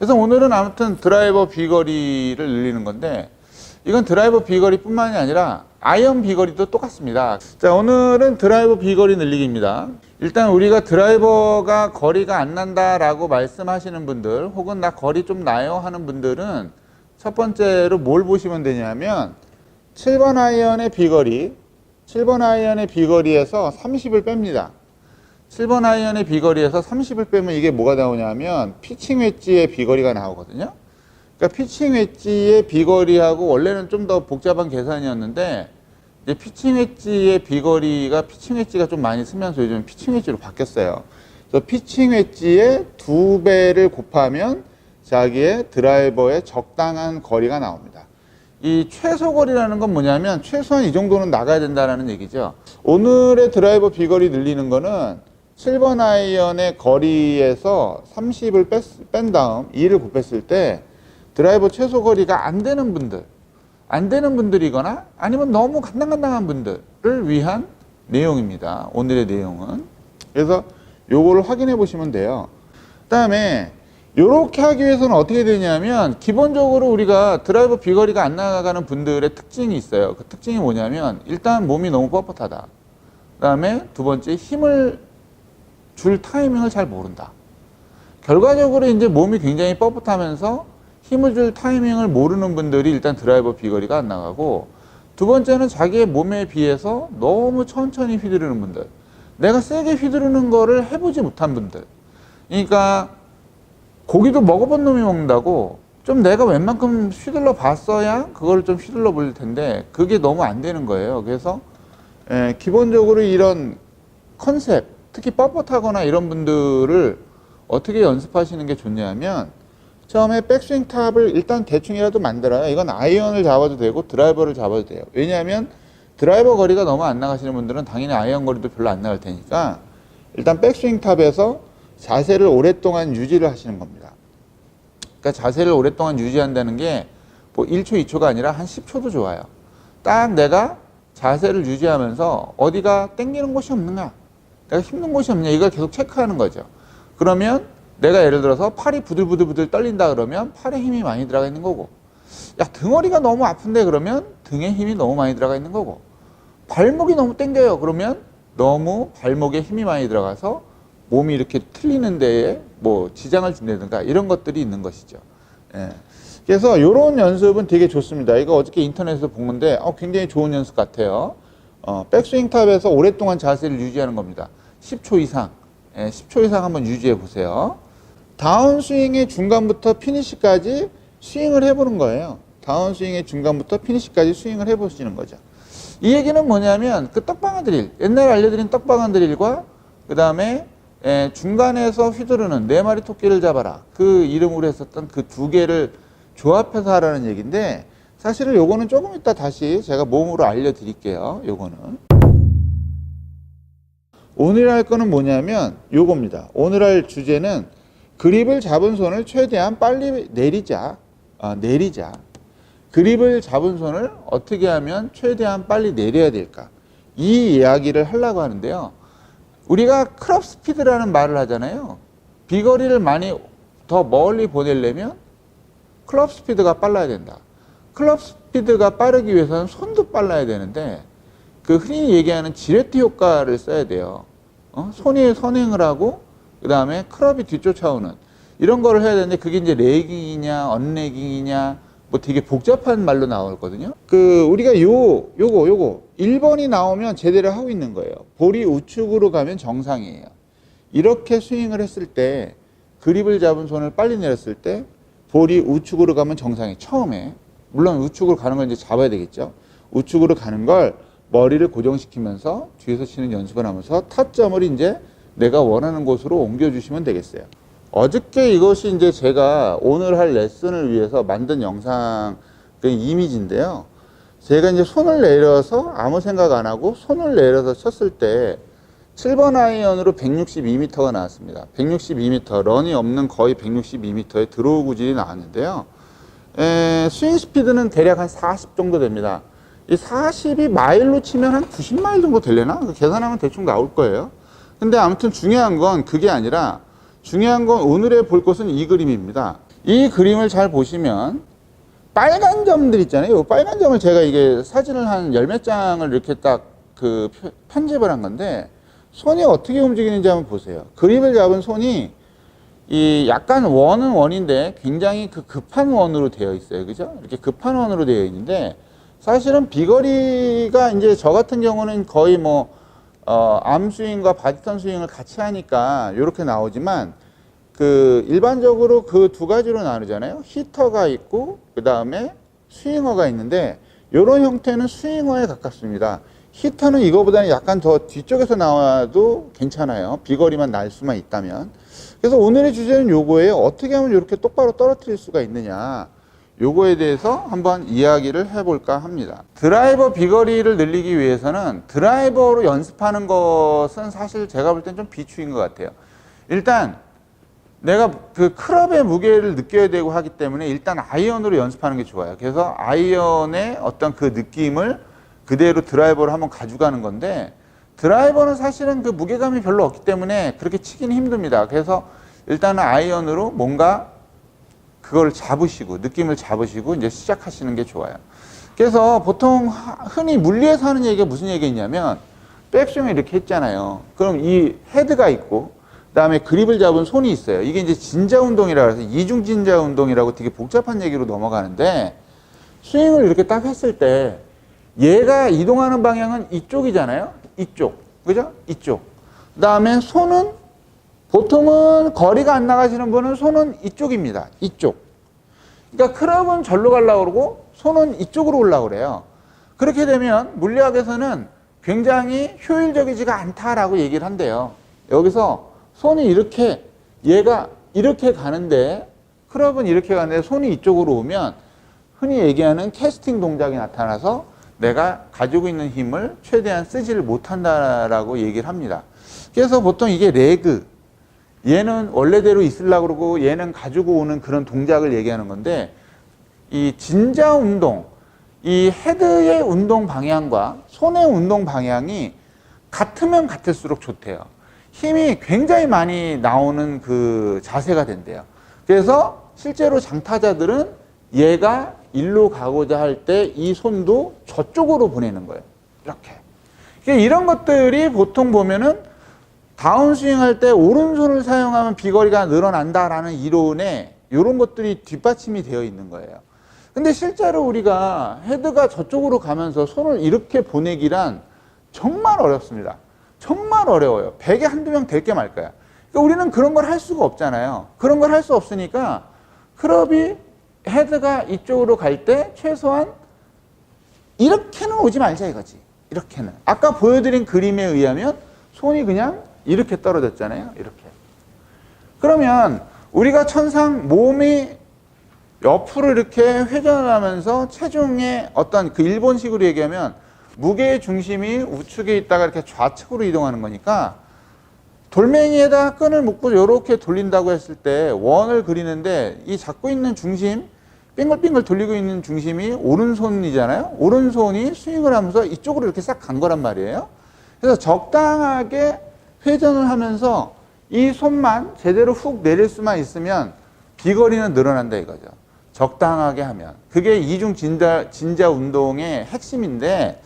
그래서 오늘은 아무튼 드라이버 비거리를 늘리는 건데 이건 드라이버 비거리뿐만이 아니라 아이언 비거리도 똑같습니다. 자, 오늘은 드라이버 비거리 늘리기입니다. 일단 우리가 드라이버가 거리가 안 난다라고 말씀하시는 분들 혹은 나 거리 좀 나요 하는 분들은 첫 번째로 뭘 보시면 되냐면 7번 아이언의 비거리 7번 아이언의 비거리에서 30을 뺍니다. 7번 아이언의 비거리에서 30을 빼면 이게 뭐가 나오냐면 피칭 웨지의 비거리가 나오거든요. 그러니까 피칭 웨지의 비거리하고 원래는 좀 더 복잡한 계산이었는데 이제 피칭 웨지의 비거리가 피칭 웨지가 좀 많이 쓰면서 요즘 피칭 웨지로 바뀌었어요. 그래서 피칭 웨지의 두 배를 곱하면 자기의 드라이버의 적당한 거리가 나옵니다. 이 최소 거리라는 건 뭐냐면 최소한 이 정도는 나가야 된다는 얘기죠. 오늘의 드라이버 비거리 늘리는 거는 7번 아이언의 거리에서 30을 뺐, 뺀 다음 2를 곱했을 때 드라이버 최소 거리가 안 되는 분들, 안 되는 분들이거나 아니면 너무 간당간당한 분들을 위한 내용입니다. 오늘의 내용은. 그래서 요거를 확인해 보시면 돼요. 그다음에 요렇게 하기 위해서는 어떻게 되냐면 기본적으로 우리가 드라이버 비거리가 안 나가는 분들의 특징이 있어요. 그 특징이 뭐냐면 일단 몸이 너무 뻣뻣하다. 그다음에 두 번째 힘을 줄 타이밍을 잘 모른다. 결과적으로 이제 몸이 굉장히 뻣뻣하면서 힘을 줄 타이밍을 모르는 분들이 일단 드라이버 비거리가 안 나가고 두 번째는 자기의 몸에 비해서 너무 천천히 휘두르는 분들. 내가 세게 휘두르는 거를 해보지 못한 분들. 그러니까 고기도 먹어본 놈이 먹는다고 좀 내가 웬만큼 휘둘러 봤어야 그걸 좀 휘둘러 볼 텐데 그게 너무 안 되는 거예요. 그래서 에, 기본적으로 이런 컨셉, 특히 뻣뻣하거나 이런 분들을 어떻게 연습하시는 게 좋냐면 처음에 백스윙 탑을 일단 대충이라도 만들어요. 이건 아이언을 잡아도 되고 드라이버를 잡아도 돼요. 왜냐하면 드라이버 거리가 너무 안 나가시는 분들은 당연히 아이언 거리도 별로 안 나갈 테니까 일단 백스윙 탑에서 자세를 오랫동안 유지를 하시는 겁니다. 그러니까 자세를 오랫동안 유지한다는 게 뭐 1초, 2초가 아니라 한 10초도 좋아요. 딱 내가 자세를 유지하면서 어디가 땡기는 곳이 없는가, 내가 힘든 곳이 없냐 이걸 계속 체크하는 거죠. 그러면 내가 예를 들어서 팔이 부들부들부들 떨린다 그러면 팔에 힘이 많이 들어가 있는 거고, 야 등허리가 너무 아픈데 그러면 등에 힘이 너무 많이 들어가 있는 거고, 발목이 너무 땡겨요 그러면 너무 발목에 힘이 많이 들어가서 몸이 이렇게 틀리는 데에 뭐 지장을 준다든가 이런 것들이 있는 것이죠. 예. 그래서 이런 연습은 되게 좋습니다. 이거 어저께 인터넷에서 본 건데 어, 굉장히 좋은 연습 같아요. 어, 백스윙 탑에서 오랫동안 자세를 유지하는 겁니다. 10초 이상, 예, 10초 이상 한번 유지해 보세요. 다운 스윙의 중간부터 피니시까지 스윙을 해보는 거예요. 다운 스윙의 중간부터 피니시까지 스윙을 해보시는 거죠. 이 얘기는 뭐냐면 그 떡방아 드릴, 옛날에 알려드린 떡방아 드릴과 그 다음에 에, 중간에서 휘두르는 네 마리 토끼를 잡아라. 그 이름으로 했었던 그 두 개를 조합해서 하라는 얘기인데 사실은 요거는 조금 이따 다시 제가 몸으로 알려드릴게요. 요거는. 오늘 할 거는 뭐냐면 요겁니다. 오늘 할 주제는 그립을 잡은 손을 최대한 빨리 내리자. 아, 내리자. 그립을 잡은 손을 어떻게 하면 최대한 빨리 내려야 될까? 이 이야기를 하려고 하는데요. 우리가 크롭 스피드라는 말을 하잖아요. 비거리를 많이 더 멀리 보내려면 클럽 스피드가 빨라야 된다. 클럽 스피드가 빠르기 위해서는 손도 빨라야 되는데 그 흔히 얘기하는 지레트 효과를 써야 돼요. 어? 손이 선행을 하고 그 다음에 클럽이 뒤쫓아오는 이런 거를 해야 되는데 그게 이제 레깅이냐 언레깅이냐 뭐 되게 복잡한 말로 나오거든요. 그 우리가 요 요거 요거 1번이 나오면 제대로 하고 있는 거예요. 볼이 우측으로 가면 정상이에요. 이렇게 스윙을 했을 때 그립을 잡은 손을 빨리 내렸을 때 볼이 우측으로 가면 정상이 처음에 물론 우측으로 가는 걸 이제 잡아야 되겠죠. 우측으로 가는 걸 머리를 고정시키면서 뒤에서 치는 연습을 하면서 타점을 이제 내가 원하는 곳으로 옮겨주시면 되겠어요. 어저께 이것이 이제 제가 오늘 할 레슨을 위해서 만든 영상 그 이미지인데요. 제가 이제 손을 내려서 아무 생각 안 하고 손을 내려서 쳤을 때 7번 아이언으로 162m가 나왔습니다. 162m, 런이 없는 거의 162m의 드로우 구질이 나왔는데요. 에, 스윙 스피드는 대략 한 40 정도 됩니다. 이 40이 마일로 치면 한 90마일 정도 되려나? 그 계산하면 대충 나올 거예요. 근데 아무튼 중요한 건 그게 아니라 중요한 건 오늘의 볼 것은 이 그림입니다. 이 그림을 잘 보시면 빨간 점들 있잖아요. 이 빨간 점을 제가 이게 사진을 한 열 몇 장을 이렇게 딱 그 편집을 한 건데 손이 어떻게 움직이는지 한번 보세요. 그립을 잡은 손이 이 약간 원은 원인데 굉장히 그 급한 원으로 되어 있어요. 그죠? 이렇게 급한 원으로 되어 있는데 사실은 비거리가 이제 저 같은 경우는 거의 뭐 어, 암 스윙과 바디턴 스윙을 같이 하니까 이렇게 나오지만 그 일반적으로 그 두 가지로 나누잖아요. 히터가 있고 그 다음에 스윙어가 있는데 이런 형태는 스윙어에 가깝습니다. 히터는 이거보다는 약간 더 뒤쪽에서 나와도 괜찮아요. 비거리만 날 수만 있다면. 그래서 오늘의 주제는 요거예요. 어떻게 하면 이렇게 똑바로 떨어뜨릴 수가 있느냐. 요거에 대해서 한번 이야기를 해볼까 합니다. 드라이버 비거리를 늘리기 위해서는 드라이버로 연습하는 것은 사실 제가 볼 땐 좀 비추인 것 같아요. 일단 내가 그 클럽의 무게를 느껴야 되고 하기 때문에 일단 아이언으로 연습하는 게 좋아요. 그래서 아이언의 어떤 그 느낌을 그대로 드라이버로 한번 가져가는 건데 드라이버는 사실은 그 무게감이 별로 없기 때문에 그렇게 치기는 힘듭니다. 그래서 일단은 아이언으로 뭔가 그걸 잡으시고 느낌을 잡으시고 이제 시작하시는 게 좋아요. 그래서 보통 하- 흔히 물리에서 하는 얘기가 무슨 얘기냐면 백스윙을 이렇게 했잖아요. 그럼 이 헤드가 있고 그다음에 그립을 잡은 손이 있어요. 이게 이제 진자 운동이라 해서 이중 진자 운동이라고 되게 복잡한 얘기로 넘어가는데 스윙을 이렇게 딱 했을 때 얘가 이동하는 방향은 이쪽이잖아요. 이쪽. 그죠? 이쪽. 그다음에 손은 보통은 거리가 안 나가시는 분은 손은 이쪽입니다. 이쪽. 그러니까 클럽은 절로 가려고 그러고 손은 이쪽으로 올라고 그래요. 그렇게 되면 물리학에서는 굉장히 효율적이지가 않다라고 얘기를 한대요. 여기서 손이 이렇게 얘가 이렇게 가는데 클럽은 이렇게 가는데 손이 이쪽으로 오면 흔히 얘기하는 캐스팅 동작이 나타나서 내가 가지고 있는 힘을 최대한 쓰지를 못한다라고 얘기를 합니다. 그래서 보통 이게 레그, 얘는 원래대로 있으려고 그러고 얘는 가지고 오는 그런 동작을 얘기하는 건데 이 진자 운동, 이 헤드의 운동 방향과 손의 운동 방향이 같으면 같을수록 좋대요. 힘이 굉장히 많이 나오는 그 자세가 된대요. 그래서 실제로 장타자들은 얘가 일로 가고자 할 때 이 손도 저쪽으로 보내는 거예요. 이렇게. 이런 것들이 보통 보면은 다운스윙 할 때 오른손을 사용하면 비거리가 늘어난다라는 이론에 이런 것들이 뒷받침이 되어 있는 거예요. 근데 실제로 우리가 헤드가 저쪽으로 가면서 손을 이렇게 보내기란 정말 어렵습니다. 정말 어려워요. 100에 한두 명 될 게 말까요? 그러니까 우리는 그런 걸 할 수가 없잖아요. 그런 걸 할 수 없으니까 클럽이 헤드가 이쪽으로 갈 때 최소한 이렇게는 오지 말자 이거지. 이렇게는. 아까 보여드린 그림에 의하면 손이 그냥 이렇게 떨어졌잖아요. 이렇게. 그러면 우리가 천상 몸이 옆으로 이렇게 회전하면서 체중의 어떤 그 일본식으로 얘기하면 무게의 중심이 우측에 있다가 이렇게 좌측으로 이동하는 거니까 돌멩이에다 끈을 묶고 이렇게 돌린다고 했을 때 원을 그리는데 이 잡고 있는 중심 빙글빙글 돌리고 있는 중심이 오른손이잖아요. 오른손이 스윙을 하면서 이쪽으로 이렇게 싹 간 거란 말이에요. 그래서 적당하게 회전을 하면서 이 손만 제대로 훅 내릴 수만 있으면 비거리는 늘어난다 이거죠. 적당하게 하면. 그게 이중 진자, 진자 운동의 핵심인데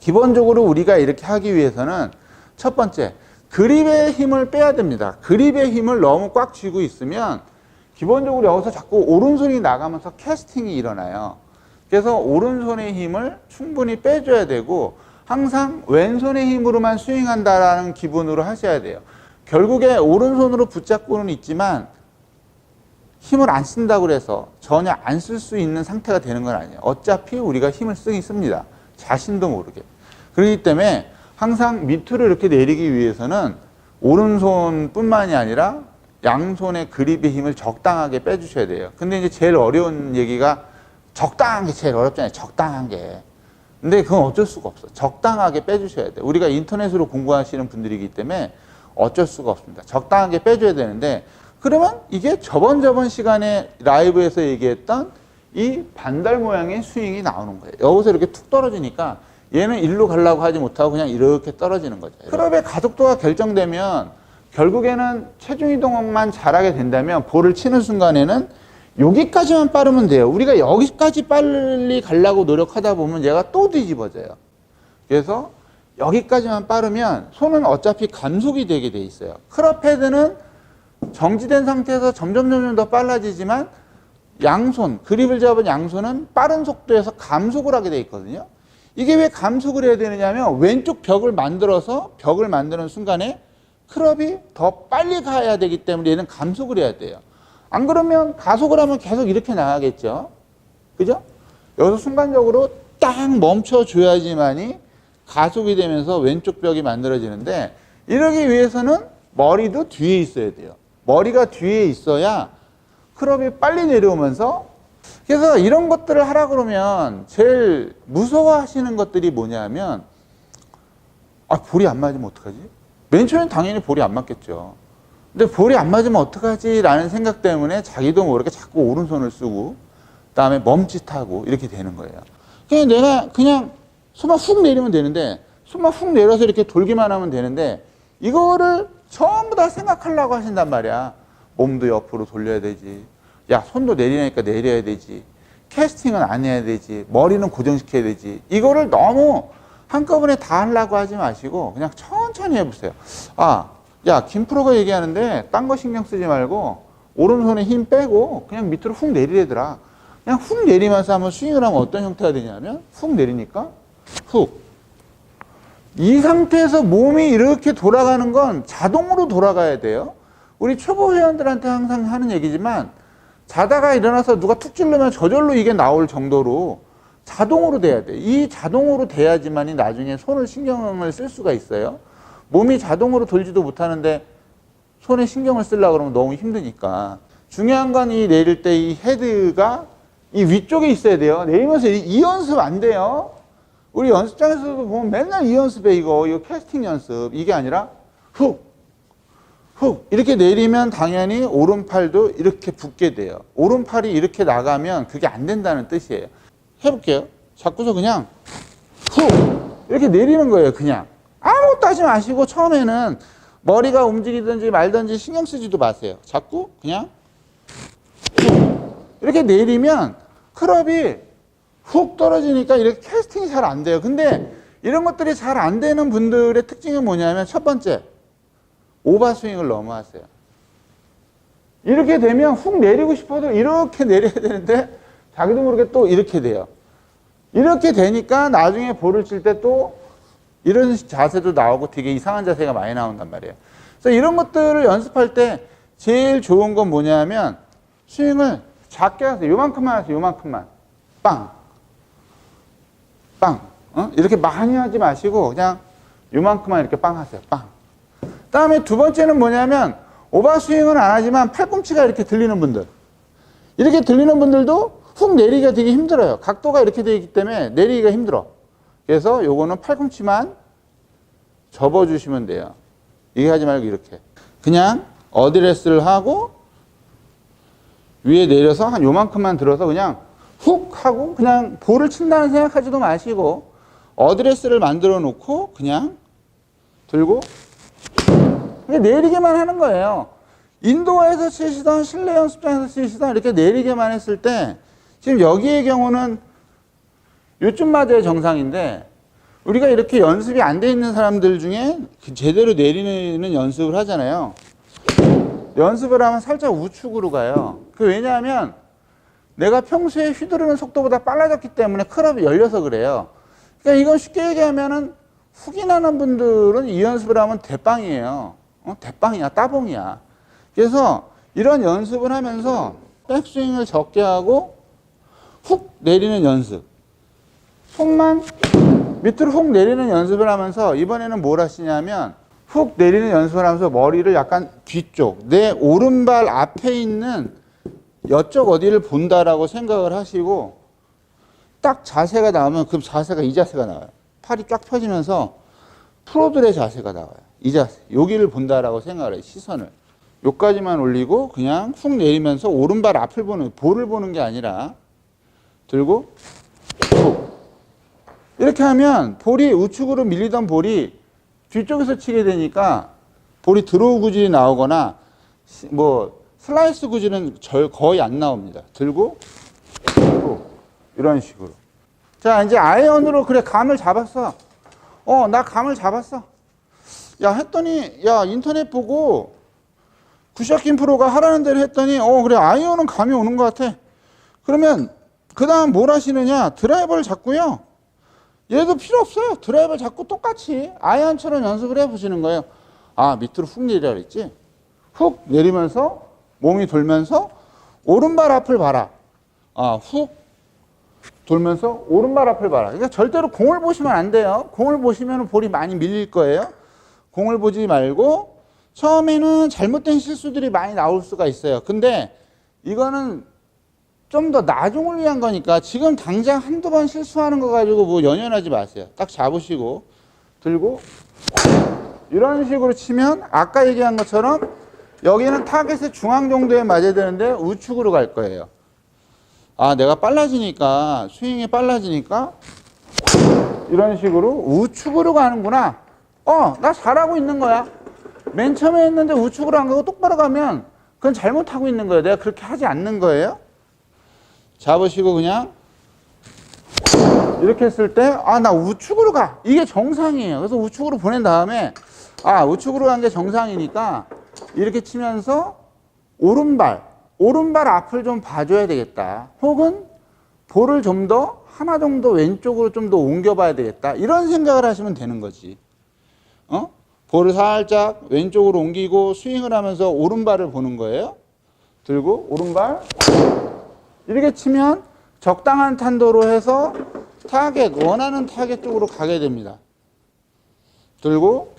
기본적으로 우리가 이렇게 하기 위해서는 첫 번째, 그립의 힘을 빼야 됩니다. 그립의 힘을 너무 꽉 쥐고 있으면 기본적으로 여기서 자꾸 오른손이 나가면서 캐스팅이 일어나요. 그래서 오른손의 힘을 충분히 빼줘야 되고 항상 왼손의 힘으로만 스윙한다라는 기분으로 하셔야 돼요. 결국에 오른손으로 붙잡고는 있지만 힘을 안 쓴다고 그래서 전혀 안 쓸 수 있는 상태가 되는 건 아니에요. 어차피 우리가 힘을 쓰긴 씁니다. 자신도 모르게. 그렇기 때문에 항상 밑으로 이렇게 내리기 위해서는 오른손뿐만이 아니라 양손의 그립의 힘을 적당하게 빼주셔야 돼요. 근데 이제 제일 어려운 얘기가 적당한 게 제일 어렵잖아요. 적당한 게. 근데 그건 어쩔 수가 없어. 적당하게 빼주셔야 돼. 우리가 인터넷으로 공부하시는 분들이기 때문에 어쩔 수가 없습니다. 적당하게 빼줘야 되는데 그러면 이게 저번 저번 시간에 라이브에서 얘기했던 이 반달 모양의 스윙이 나오는 거예요. 여기서 이렇게 툭 떨어지니까 얘는 일로 가려고 하지 못하고 그냥 이렇게 떨어지는 거죠. 클럽의 가속도가 결정되면 결국에는 체중 이동만 잘하게 된다면 볼을 치는 순간에는 여기까지만 빠르면 돼요. 우리가 여기까지 빨리 가려고 노력하다 보면 얘가 또 뒤집어져요. 그래서 여기까지만 빠르면 손은 어차피 감속이 되게 돼 있어요. 크롭 헤드는 정지된 상태에서 점점 점점 더 빨라지지만 양손, 그립을 잡은 양손은 빠른 속도에서 감속을 하게 돼 있거든요. 이게 왜 감속을 해야 되느냐면 왼쪽 벽을 만들어서 벽을 만드는 순간에 크롭이 더 빨리 가야 되기 때문에 얘는 감속을 해야 돼요. 안 그러면 가속을 하면 계속 이렇게 나가겠죠. 그죠? 여기서 순간적으로 딱 멈춰줘야지만이 가속이 되면서 왼쪽 벽이 만들어지는데 이러기 위해서는 머리도 뒤에 있어야 돼요. 머리가 뒤에 있어야 크롭이 빨리 내려오면서 그래서 이런 것들을 하라 그러면 제일 무서워하시는 것들이 뭐냐면 아 볼이 안 맞으면 어떡하지? 맨 처음엔 당연히 볼이 안 맞겠죠. 근데 볼이 안 맞으면 어떡하지? 라는 생각 때문에 자기도 모르게 자꾸 오른손을 쓰고 그다음에 멈칫하고 이렇게 되는 거예요. 그냥 내가 그냥 손만 훅 내리면 되는데 손만 훅 내려서 이렇게 돌기만 하면 되는데 이거를 전부 다 생각하려고 하신단 말이야. 몸도 옆으로 돌려야 되지. 야, 손도 내리니까 내려야 되지. 캐스팅은 안 해야 되지. 머리는 고정시켜야 되지. 이거를 너무 한꺼번에 다 하려고 하지 마시고 그냥 천천히 해보세요. 아, 야, 김프로가 얘기하는데 딴 거 신경 쓰지 말고 오른손에 힘 빼고 그냥 밑으로 훅 내리래더라. 그냥 훅 내리면서 한번 스윙을 하면 어떤 형태가 되냐면 훅 내리니까 훅. 이 상태에서 몸이 이렇게 돌아가는 건 자동으로 돌아가야 돼요. 우리 초보 회원들한테 항상 하는 얘기지만 자다가 일어나서 누가 툭 찌르면 저절로 이게 나올 정도로 자동으로 돼야 돼. 이 자동으로 돼야지만이 나중에 손을 신경을 쓸 수가 있어요. 몸이 자동으로 돌지도 못하는데 손에 신경을 쓰려고 그러면 너무 힘드니까. 중요한 건 이 내릴 때 이 헤드가 이 위쪽에 있어야 돼요. 내리면서 이, 이 연습 안 돼요. 우리 연습장에서도 보면 맨날 이 연습해 이거 이거 캐스팅 연습 이게 아니라 훅 훅 이렇게 내리면 당연히 오른팔도 이렇게 붙게 돼요. 오른팔이 이렇게 나가면 그게 안 된다는 뜻이에요. 해볼게요. 자꾸서 그냥 훅 이렇게 내리는 거예요. 그냥 아무것도 하지 마시고 처음에는 머리가 움직이든지 말든지 신경 쓰지도 마세요. 자꾸 그냥 훅 이렇게 내리면 크롭이 훅 떨어지니까 이렇게 캐스팅이 잘 안 돼요. 근데 이런 것들이 잘 안 되는 분들의 특징은 뭐냐면 첫 번째 오버스윙을 너무 하세요. 이렇게 되면 훅 내리고 싶어도 이렇게 내려야 되는데 자기도 모르게 또 이렇게 돼요. 이렇게 되니까 나중에 볼을 칠 때 또 이런 자세도 나오고 되게 이상한 자세가 많이 나온단 말이에요. 그래서 이런 것들을 연습할 때 제일 좋은 건 뭐냐면 스윙을 작게 하세요. 요만큼만 하세요. 요만큼만. 빵. 빵. 어? 이렇게 많이 하지 마시고 그냥 요만큼만 이렇게 빵 하세요. 빵. 다음에 두 번째는 뭐냐면 오버스윙은 안 하지만 팔꿈치가 이렇게 들리는 분들. 이렇게 들리는 분들도 훅 내리기가 되게 힘들어요. 각도가 이렇게 되어 있기 때문에 내리기가 힘들어. 그래서 요거는 팔꿈치만 접어주시면 돼요. 이게 하지 말고 이렇게. 그냥 어드레스를 하고 위에 내려서 한 요만큼만 들어서 그냥 훅 하고 그냥 볼을 친다는 생각하지도 마시고 어드레스를 만들어 놓고 그냥 들고 그냥 내리게만 하는 거예요. 인도어에서 치시던 실내 연습장에서 치시던 이렇게 내리게만 했을 때 지금 여기의 경우는 요쯤마저의 정상인데 우리가 이렇게 연습이 안 돼 있는 사람들 중에 그 제대로 내리는 연습을 하잖아요. 연습을 하면 살짝 우측으로 가요. 그 왜냐하면 내가 평소에 휘두르는 속도보다 빨라졌기 때문에 클럽이 열려서 그래요. 그러니까 이건 쉽게 얘기하면은 훅이 나는 분들은 이 연습을 하면 대빵이에요. 어? 대빵이야, 따봉이야. 그래서 이런 연습을 하면서 백스윙을 적게 하고 훅 내리는 연습. 손만 밑으로 훅 내리는 연습을 하면서 이번에는 뭘 하시냐면 훅 내리는 연습을 하면서 머리를 약간 뒤쪽, 내 오른발 앞에 있는 여쪽 어디를 본다라고 생각을 하시고 딱 자세가 나오면 그 자세가 이 자세가 나와요. 팔이 쫙 펴지면서 프로들의 자세가 나와요. 이 자세, 여기를 본다라고 생각을 해요. 시선을. 여기까지만 올리고 그냥 훅 내리면서 오른발 앞을 보는, 볼을 보는 게 아니라 들고 훅. 이렇게 하면 볼이 우측으로 밀리던 볼이 뒤쪽에서 치게 되니까 볼이 드로우 구질이 나오거나 시- 뭐 슬라이스 구질은 절 거의 안 나옵니다. 들고 이런 식으로. 자 이제 아이언으로 그래 감을 잡았어. 어 나 감을 잡았어. 야 했더니 야 인터넷 보고 구샤킨 프로가 하라는 대로 했더니 어 그래 아이언은 감이 오는 것 같아. 그러면 그 다음 뭘 하시느냐 드라이버를 잡고요. 얘도 필요 없어요. 드라이버를 잡고 똑같이 아이언처럼 연습을 해보시는 거예요. 아 밑으로 훅 내리라 그랬지. 훅 내리면서 몸이 돌면서 오른발 앞을 봐라. 아 훅 돌면서 오른발 앞을 봐라. 그러니까 절대로 공을 보시면 안 돼요. 공을 보시면 볼이 많이 밀릴 거예요. 공을 보지 말고 처음에는 잘못된 실수들이 많이 나올 수가 있어요. 근데 이거는 좀 더 나중을 위한 거니까 지금 당장 한두 번 실수하는 거 가지고 뭐 연연하지 마세요. 딱 잡으시고 들고 이런 식으로 치면 아까 얘기한 것처럼 여기는 타겟의 중앙 정도에 맞아야 되는데 우측으로 갈 거예요. 아, 내가 빨라지니까 스윙이 빨라지니까 이런 식으로 우측으로 가는구나. 어, 나 잘하고 있는 거야. 맨 처음에 했는데 우측으로 안 가고 똑바로 가면 그건 잘못하고 있는 거예요. 내가 그렇게 하지 않는 거예요. 잡으시고 그냥 이렇게 했을 때 아 나 우측으로 가. 이게 정상이에요. 그래서 우측으로 보낸 다음에 아 우측으로 간 게 정상이니까 이렇게 치면서 오른발 오른발 앞을 좀 봐줘야 되겠다. 혹은 볼을 좀 더 하나 정도 왼쪽으로 좀 더 옮겨봐야 되겠다. 이런 생각을 하시면 되는 거지. 어? 볼을 살짝 왼쪽으로 옮기고 스윙을 하면서 오른발을 보는 거예요. 들고 오른발 이렇게 치면 적당한 탄도로 해서 타겟, 원하는 타겟 쪽으로 가게 됩니다. 들고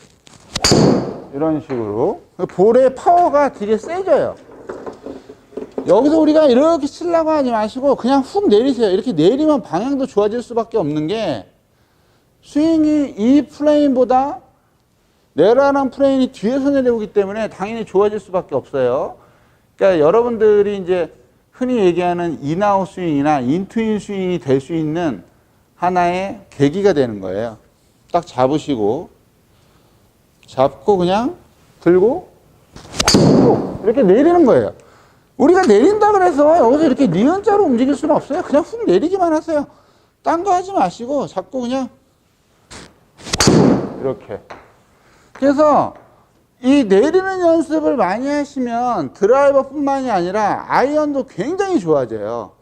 이런 식으로 볼의 파워가 되게 세져요. 여기서 우리가 이렇게 치려고 하지 마시고 그냥 훅 내리세요. 이렇게 내리면 방향도 좋아질 수밖에 없는 게 스윙이 이 플레인보다 내려가는 플레인이 뒤에서 내려오기 때문에 당연히 좋아질 수밖에 없어요. 그러니까 여러분들이 이제 흔히 얘기하는 인아웃 스윙이나 인투인 스윙이 될 수 있는 하나의 계기가 되는 거예요. 딱 잡으시고 잡고 그냥 들고 쭉 이렇게 내리는 거예요. 우리가 내린다 그래서 여기서 이렇게 니은자로 움직일 수는 없어요. 그냥 훅 내리기만 하세요. 딴 거 하지 마시고 자꾸 그냥 이렇게. 그래서 이 내리는 연습을 많이 하시면 드라이버뿐만이 아니라 아이언도 굉장히 좋아져요.